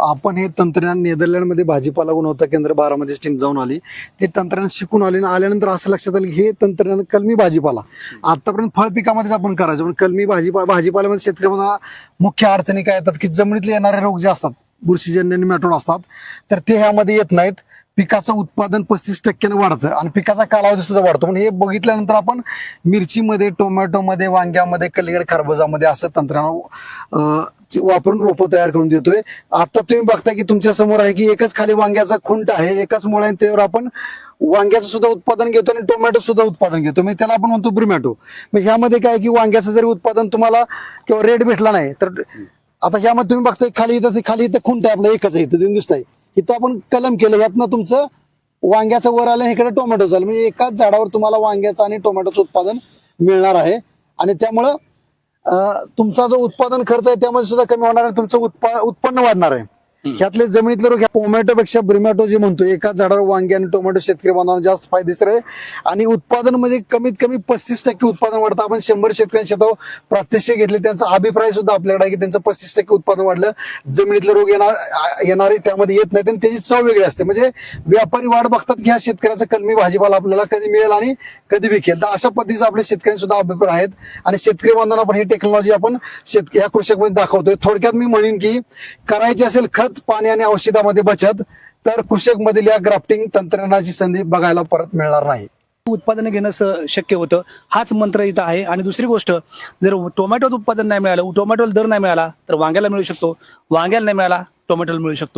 आपण हे तंत्रज्ञान नेदरलँडमध्ये भाजीपाला गुणवत्ता केंद्र बारामती टीम जाऊन आली. ते तंत्रज्ञान शिकून आले आणि आल्यानंतर असं लक्षात आलं की हे तंत्रज्ञान कलमी भाजीपाला. आतापर्यंत फळ पिकामध्येच आपण करायचो पण कलमी भाजीपा भाजीपाल्यामध्ये शेतकऱ्यांना मुख्य अडचणी काय येतात की जमिनीतले येणारे रोग जे असतात बुरशीजन्य निमॅटोड असतात तर ते ह्यामध्ये येत नाहीत. पिकाचं उत्पादन पस्तीस टक्क्यानं वाढतं आणि पिकाचा कालावधी सुद्धा वाढतो. पण हे बघितल्यानंतर आपण मिरचीमध्ये टोमॅटोमध्ये वांग्यामध्ये कलिगड खरबुजामध्ये असं तंत्रज्ञान वापरून रोपं तयार करून देतोय. आता तुम्ही बघताय की तुमच्यासमोर आहे की एकच खाली वांग्याचा खुंट आहे एकाच मुळे त्यावर आपण वांग्याचं सुद्धा उत्पादन घेतो आणि टोमॅटो सुद्धा उत्पादन घेतो. म्हणजे त्याला आपण म्हणतो ब्रिमॅटो मग ह्यामध्ये काय आहे की वांग्याचं जरी उत्पादन तुम्हाला किंवा रेट भेटला नाही तर आता ह्यामध्ये तुम्ही बघताय खाली इथं खाली इथं खुंट आहे आपलं एकच आहे इथं दिसत आहे. इथं आपण कलम केलं यातनं तुमचं वांग्याचं वर आलं इकडे टोमॅटो झालं म्हणजे एकाच झाडावर तुम्हाला वांग्याचं आणि टोमॅटोचं उत्पादन मिळणार आहे. आणि त्यामुळं तुमचा जो उत्पादन खर्च आहे त्यामध्ये सुद्धा कमी होणार आहे तुमचं उत्पा उत्पन्न वाढणार आहे. ह्यातले जमिनीतले रोग टोमॅटोपेक्षा ब्रिमॅटो जे म्हणतो एकाच झाडावर वांगे आणि टोमॅटो शेतकरी बांधवांना जास्त फायदेशीर आहे आणि उत्पादन म्हणजे कमीत कमी पस्तीस टक्के उत्पादन वाढतं. आपण शंभर शेतकऱ्यांनी शेतावर प्रात्यक्षिक घेतले त्यांचा अभिप्राय सुद्धा आपल्याकडे आहे की त्यांचं पस्तीस टक्के उत्पादन वाढलं जमिनीतले रोग येणार येणारे त्यामध्ये येत नाहीत आणि त्याची चव वेगळी असते. म्हणजे व्यापारी वाट बघतात की ह्या शेतकऱ्याचा कलमी भाजीपाला आपल्याला कधी मिळेल आणि कधी विकेल. तर अशा पद्धतीचे आपले शेतकरी सुद्धा अभिप्राय आहेत. आणि शेतकरी बांधवांना पण ही टेक्नॉलॉजी आपण शेतक या कृषकमध्ये दाखवतोय. थोडक्यात मी म्हणेन की करायची असेल खत पाणी आणि औषधामध्ये बचत तर कृषक मधील या ग्राफ्टिंग तंत्रज्ञानाची संधी बघायला परत मिळणार नाही. उत्पादन घेणं शक्य होतं हाच मंत्र इथं आहे. आणि दुसरी गोष्ट जर टोमॅटोचं उत्पादन नाही मिळालं टोमॅटोला दर नाही मिळाला तर वांग्याला मिळू शकतो. वांग्याला नाही मिळाला टोमॅटोला मिळू शकतो.